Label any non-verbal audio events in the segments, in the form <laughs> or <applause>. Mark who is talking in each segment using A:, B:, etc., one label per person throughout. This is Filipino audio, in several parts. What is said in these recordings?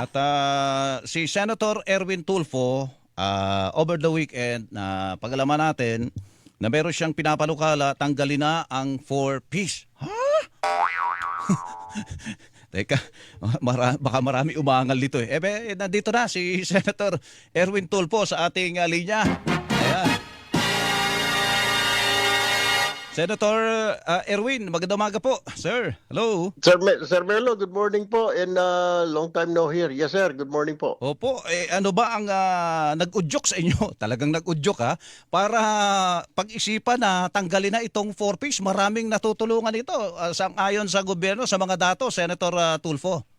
A: At ah, si Senator Erwin Tulfo, ah, over the weekend, na pagalaman natin na meron siyang pinapalukala, tanggalin na ang 4-piece. Ha? <laughs> Teka, mara- baka marami umangal dito eh. Eh, be, nandito na si <laughs> Senator Erwin Tulfo sa ating ah, linya. Senator ah, Erwin, magandang umaga po. Sir, hello.
B: Sir, Me- Sir Melo, good morning po and uh, long time no here. Yes sir, good morning po.
A: Opo, eh, ano ba ang ah, nag-udyok sa inyo? <laughs> Talagang nag-udyok ha? Para pag-isipan na tanggalin na itong 4-piece. Maraming natutulungan ito ah, sang ayon sa gobyerno, sa mga datos, Senator ah, Tulfo.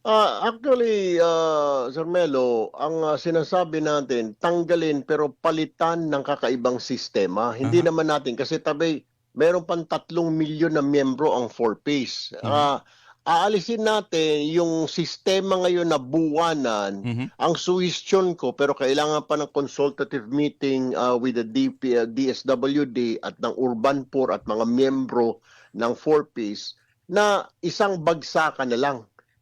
B: Ah, actually, uh, Sir Melo, ang uh, sinasabi natin, tanggalin pero palitan ng kakaibang sistema. Hindi naman natin kasi tabi meron pang tatlong milyon na miyembro ang 4-piece. Ah, aalisin natin yung sistema ngayon na buwanan
A: Mhm.
B: ang suhestyon ko pero kailangan pa ng consultative meeting uh, with the DP, uh, DSWD at ng Urban Poor at mga miyembro ng 4Ps na isang bagsakan na lang.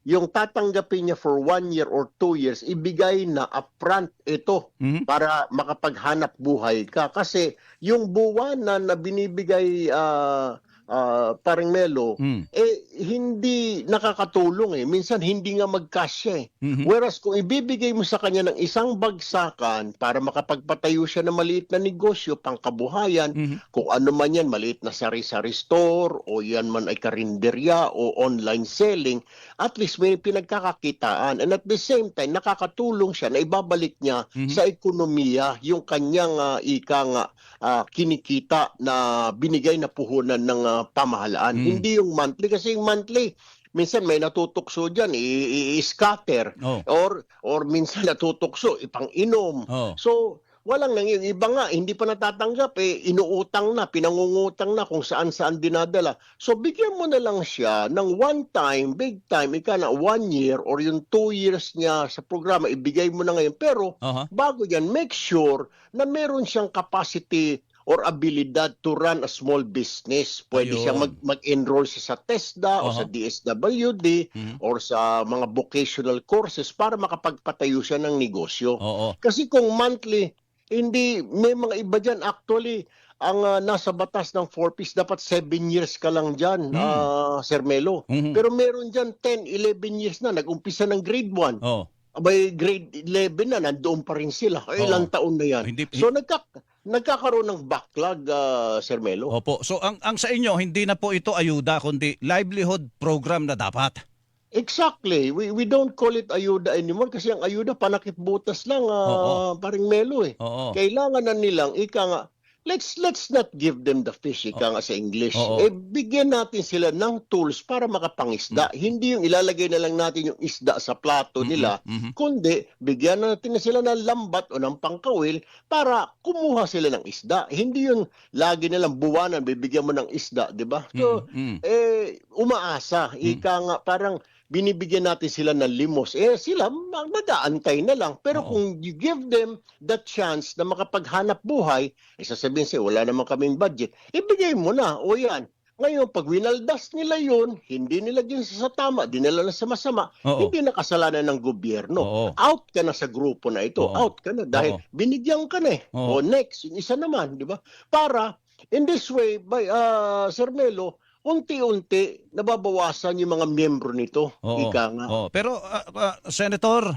B: Yung tatanggapin niya for one year or two years, ibigay na upfront ito
A: Mhm.
B: para makapaghanap buhay ka. Kasi yung buwanan na binibigay uh, uh, paring Melo,
A: Mm.
B: eh hindi nakakatulong eh. Minsan hindi nga magkasya eh.
A: Mhm.
B: Whereas kung ibibigay mo sa kanya ng isang bagsakan para makapagpatayo siya ng maliit na negosyo, pangkabuhayan,
A: Mhm.
B: kung ano man yan, maliit na sari-sari store o yan man ay karinderya o online selling, at least may pinagkakakitaan. And at the same time, nakakatulong siya na ibabalik niya
A: Mhm.
B: sa ekonomiya yung kanyang ah, ika nga ah, kinikita na binigay na puhunan ng ah, pamahalaan.
A: Mm.
B: Hindi yung monthly kasi yung monthly minsan may natutukso diyan i-scatter
A: Oh.
B: or or minsan <laughs> natutukso ipang-inom.
A: Oh.
B: So, walang nang yung iba nga, hindi pa natatanggap eh, inuutang na, pinangungutang na kung saan-saan dinadala. So, bigyan mo na lang siya ng one time, big time, ika na one year or yung two years niya sa programa, ibigay mo na ngayon. Pero,
A: Aha.
B: bago yan, make sure na meron siyang capacity or abilidad to run a small business. Pwede
A: Ayun.
B: siya mag, mag-enroll siya sa TESDA o
A: Aha.
B: sa DSWD
A: Mhm.
B: or sa mga vocational courses para makapagpatayo siya ng negosyo.
A: Oo.
B: Kasi kung monthly, hindi, may mga iba dyan actually, ang ah, nasa batas ng 4-piece, dapat 7 years ka lang dyan,
A: Hmm.
B: ah, Sir Melo.
A: Mhm.
B: Pero meron dyan 10, 11 years na, nag-umpisa ng grade 1.
A: Oh.
B: Abay, grade 11 na, nandoon pa rin sila. Ay,
A: Oo.
B: ilang taon na yan.
A: Hindi-
B: So, nagka, nagkakaroon ng backlog, ah, Sir Melo.
A: Opo. So ang ang sa inyo hindi na po ito ayuda kundi livelihood program na dapat.
B: Exactly. We we don't call it ayuda anymore kasi ang ayuda panakip butas lang, ah, paring Melo eh.
A: Oo.
B: kailangan na nilang ika nga let's let's not give them the fish ika nga sa English
A: Oo.
B: eh bigyan natin sila ng tools para makapangisda hindi yung ilalagay na lang natin yung isda sa plato nila
A: Mhm.
B: kundi bigyan natin na sila ng lambat o ng pangkawil para kumuha sila ng isda hindi yung lagi na lang buwanan bibigyan mo ng isda di ba so
A: Mhm.
B: eh umaasa ika nga parang binibigyan natin sila ng limos eh sila ma- mag-aantay na lang pero
A: Oo.
B: kung you give them the chance na makapaghanap buhay eh sasabihin siya wala naman kaming budget ibigay mo na o yan ngayon pag winaldas nila yun hindi nila din sa tama dinala na sa masama
A: Oo.
B: hindi na kasalanan ng gobyerno
A: Oo.
B: out ka na sa grupo na ito
A: Oo.
B: out ka na dahil
A: Oo.
B: binigyan ka na eh
A: Oo.
B: o next yung isa naman di ba para in this way by uh, Sir Melo unti-unti nababawasan yung mga miyembro nito.
A: Oo.
B: Ika nga.
A: Oo. Pero ah, ah, Senator,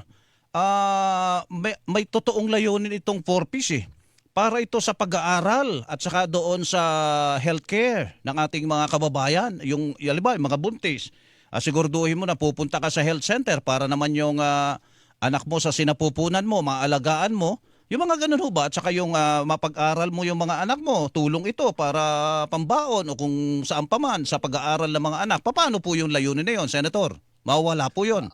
A: ah, may, may totoong layunin itong 4-piece eh. Para ito sa pag-aaral at saka doon sa healthcare ng ating mga kababayan. Yung, halimbawa, yung mga buntis. Ah, siguraduhin mo na pupunta ka sa health center para naman yung ah, anak mo sa sinapupunan mo, maalagaan mo. Yung mga ganun ho ba? At saka yung ah, mapag-aral mo yung mga anak mo, tulong ito para pambaon o kung saan pa man sa pag-aaral ng mga anak. Paano po yung layunin na yun, Senator? Mawala po yun.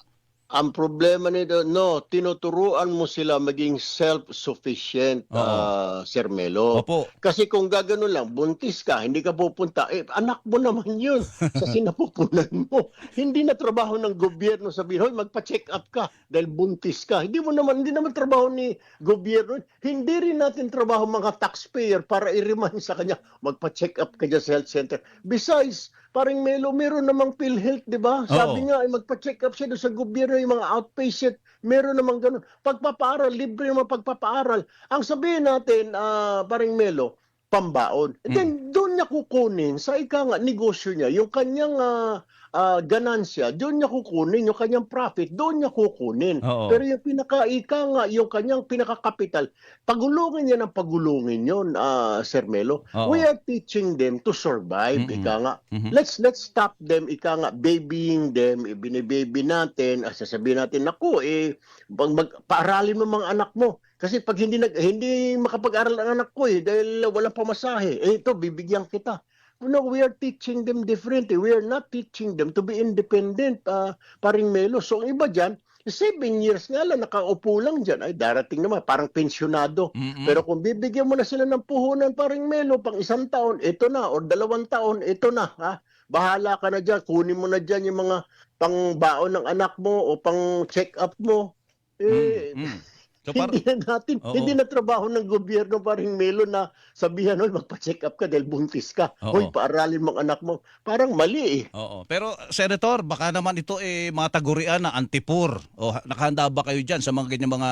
B: Ang problema nito, no, tinuturuan mo sila maging self-sufficient, ah, Sir Melo.
A: Opo.
B: Kasi kung gagano lang, buntis ka, hindi ka pupunta, eh, anak mo naman yun sa <laughs> sinapupunan mo. Hindi na trabaho ng gobyerno sabihin, hoy, magpa-check up ka dahil buntis ka. Hindi mo naman, hindi naman trabaho ni gobyerno. Hindi rin natin trabaho mga taxpayer para i-remind sa kanya, magpa-check up ka dyan sa health center. Besides, paring Melo, meron namang PhilHealth, di ba? Sabi nga, ay magpa-check up siya sa gobyerno, yung mga outpatient, meron namang ganun. Pagpapaaral, libre naman pagpapaaral. Ang sabihin natin, ah, paring Melo, pambaon. And then, doon niya kukunin sa ika nga, negosyo niya, yung kanyang ah, ah, ganansya, doon niya kukunin, yung kanyang profit, doon niya kukunin.
A: Oo.
B: Pero yung pinaka-ika nga, yung kanyang pinaka-capital, pagulungin niya ng pagulungin yun, ah, Sir Melo.
A: Oo.
B: We are teaching them to survive,
A: Mm-mm.
B: ika nga.
A: Mhm.
B: Let's let's stop them, ika nga, babying them, ibinibaby natin, sasabihin natin, naku, eh, mag, mag, paaralin mo mga anak mo. Kasi pag hindi nag hindi makapag-aral ang anak ko eh dahil walang pamasahe, eh ito bibigyan kita. No, we are teaching them differently. We are not teaching them to be independent, ah, paring Melo. So ang iba diyan, seven years nga lang, nakaupo lang dyan. Ay, darating naman, parang pensyonado.
A: Mm-mm.
B: Pero kung bibigyan mo na sila ng puhunan paring Melo, pang isang taon, ito na, o dalawang taon, ito na, ha? Bahala ka na dyan, kunin mo na dyan yung mga pangbaon ng anak mo o pang check up mo. Eh,
A: Mm, mm. So, par-
B: hindi na natin,
A: Oo.
B: hindi na trabaho ng gobyerno paring Melo na sabihan, oy, magpa-check up ka dahil buntis ka.
A: Oo.
B: Hoy, paaralin ang anak mo. Parang mali eh.
A: Oo. Pero Senator, baka naman ito eh mga tagurian na antipur. O ha- nakahanda ba kayo diyan sa mga ganyan mga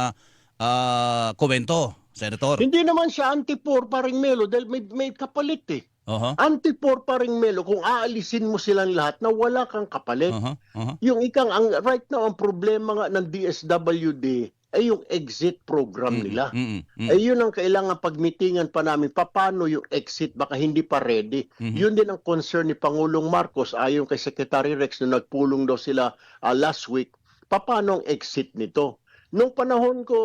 A: ah, komento, Senator?
B: Hindi naman siya anti-poor paring Melo dahil may, may kapalit eh.
A: Oho.
B: Anti-poor paring Melo kung aalisin mo silang lahat na wala kang kapalit.
A: Oho. Oho.
B: Yung ikang ang right now ang problema nga ng DSWD ay yung exit program nila.
A: Mm, mm, mm.
B: Ay yun ang kailangan pagmitingan pa namin paano yung exit baka hindi pa ready.
A: Mhm.
B: Yun din ang concern ni Pangulong Marcos ayon kay Secretary Rex nung nagpulong daw sila ah, last week. Paano ang exit nito? Nung panahon ko,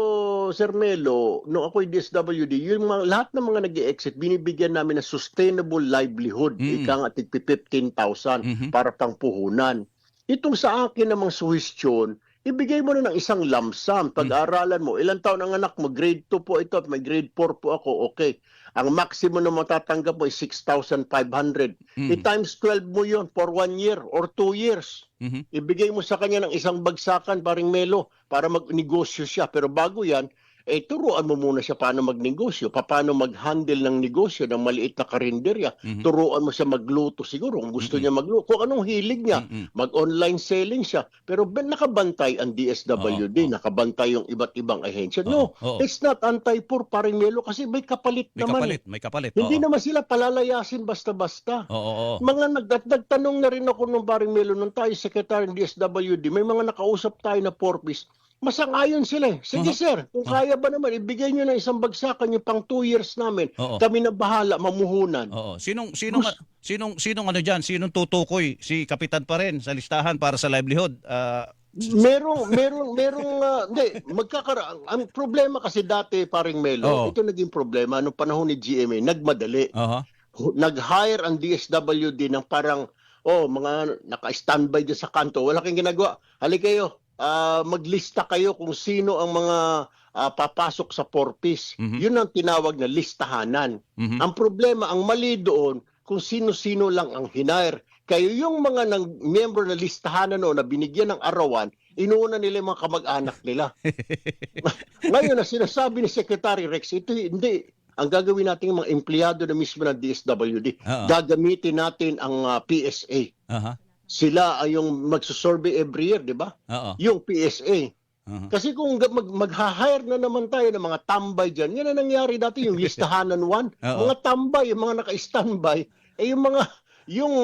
B: Sir Melo, nung ako'y DSWD, yung mga, lahat ng mga nag exit binibigyan namin ng sustainable livelihood.
A: Mm.
B: Ika nga, tig 15,000
A: Mhm.
B: para pang puhunan. Itong sa akin namang suwestyon, ibigay mo na ng isang lump sum. Pag-aralan mo, ilang taon ang anak mo? Grade 2 po ito, at may grade 4 po ako. Okay. Ang maximum na matatanggap mo ay 6,500.
A: Mm.
B: I-times 12 mo yon for one year or two years.
A: Mhm.
B: Ibigay mo sa kanya ng isang bagsakan, paring Melo, para magnegosyo siya. Pero bago yan, eh turuan mo muna siya paano magnegosyo, paano mag-handle ng negosyo ng maliit na karinderya.
A: Mhm.
B: Turuan mo siya magluto siguro kung gusto
A: Mm-mm.
B: niya magluto. Kung anong hilig niya,
A: Mm, mm.
B: mag-online selling siya. Pero ben, nakabantay ang DSWD,
A: Oo, oo.
B: nakabantay yung iba't ibang ahensya.
A: Oo,
B: No,
A: oo.
B: it's not anti-poor paring Melo kasi may kapalit
A: May
B: naman.
A: kapalit, may kapalit.
B: Hindi
A: Oo.
B: naman sila palalayasin basta-basta.
A: Oo, oo, oo.
B: Mga nag- nagtanong na rin ako nung paring Melo nung tayo secretary ng DSWD, may mga nakausap tayo na porpis. Masang-ayon sila eh. Sige
A: Mhm.
B: sir, kung kaya ba naman, ibigay nyo na isang bagsakan yung pang two years namin.
A: Oo.
B: Kami na bahala, mamuhunan.
A: Oo. Sinong sinong
B: Gus-
A: sinong sinong ano diyan? Sinong tutukoy? Si kapitan pa rin sa listahan para sa livelihood. Ah,
B: Merong, merong, merong, ah, hindi, magkakara, ang problema kasi dati, paring Melo,
A: Oo.
B: ito naging problema, nung panahon ni GMA, nagmadali. Hu- Nag-hire ang DSWD ng parang, oh, mga naka-standby dyan sa kanto, wala kang ginagawa. Hali kayo, ah, maglista kayo kung sino ang mga ah, papasok sa porpis.
A: Mhm.
B: Yun ang tinawag na listahanan.
A: Mhm.
B: Ang problema, ang mali doon, kung sino-sino lang ang hinire. Kayo yung mga ng miyembro na listahan na noon na binigyan ng arawan, inuuna nila yung mga kamag-anak nila. <laughs> Ngayon na sinasabi ni Secretary Rex, ito hindi. Ang gagawin natin mga empleyado na mismo ng DSWD,
A: Oo.
B: gagamitin natin ang ah, PSA.
A: Aha.
B: Sila ay yung magsusurvey every year, di ba?
A: Oo.
B: Yung PSA.
A: Aha.
B: Kasi kung mag, mag-hire na naman tayo ng mga tambay dyan, yan ang nangyari dati, yung <laughs> listahanan 1.
A: Oo.
B: mga tambay, yung mga naka-standby, eh yung mga, yung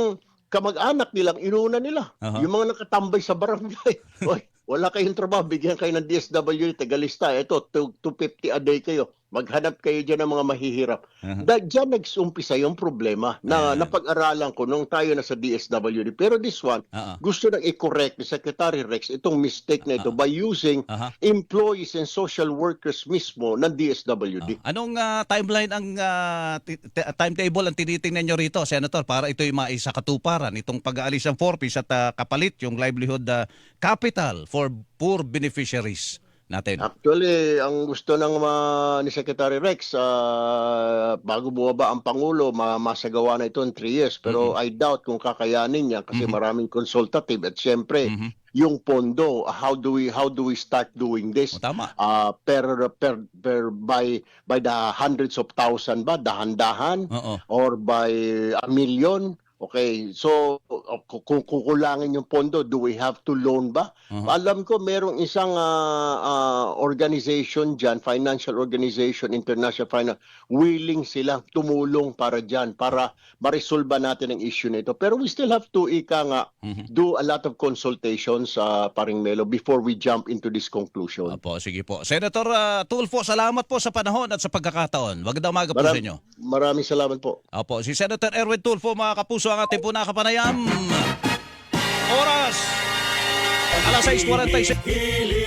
B: kamag-anak nilang inuna nila.
A: Aha.
B: Yung mga nakatambay sa barangay. <laughs> Oy, wala kayong trabaho, bigyan kayo ng DSW, tagalista. Ito, 250 a day kayo. Maghanap kayo dyan ng mga mahihirap.
A: Aha.
B: Da, dyan nagsumpisa yung problema na
A: Ayan.
B: napag-aralan ko nung tayo na sa DSWD. Pero this one,
A: Oo.
B: gusto nang i-correct ni Secretary Rex itong mistake na ito by using
A: Aha.
B: employees and social workers mismo ng DSWD.
A: Ah, Anong ah, timeline ang ti- ti- timetable ang tinitingnan nyo rito, Senator, para ito yung maisa katuparan itong pag-aalis ng forfeits at ah, kapalit yung livelihood ah, capital for poor beneficiaries natin.
B: Actually, ang gusto ng mga ni Secretary Rex, ah, bago bumaba ang Pangulo, ma- masagawa na ito in three years. Pero I doubt kung kakayanin niya kasi
A: Mhm.
B: maraming consultative. At syempre,
A: Mhm.
B: yung pondo, how do we how do we start doing this?
A: O, tama.
B: Ah, per per per by by the hundreds of thousand ba dahan-dahan
A: Oo.
B: or by a million Okay, so uh, kung kukulangin yung pondo, do we have to loan ba?
A: Mhm.
B: Alam ko merong isang ah, ah, organization dyan, financial organization, international finance, willing sila tumulong para dyan, para ma-resolve natin ang issue nito. Pero we still have to, ika nga,
A: Mhm.
B: do a lot of consultations, sa paring Melo, before we jump into this conclusion.
A: Opo, sige po. Senator ah, Tulfo, salamat po sa panahon at sa pagkakataon. Magandang umaga po sa
B: Maram-
A: inyo.
B: maraming salamat po.
A: Opo, si Senator Erwin Tulfo, mga kapuso, ang ating po nakapanayam. Oras! Alas 6.46.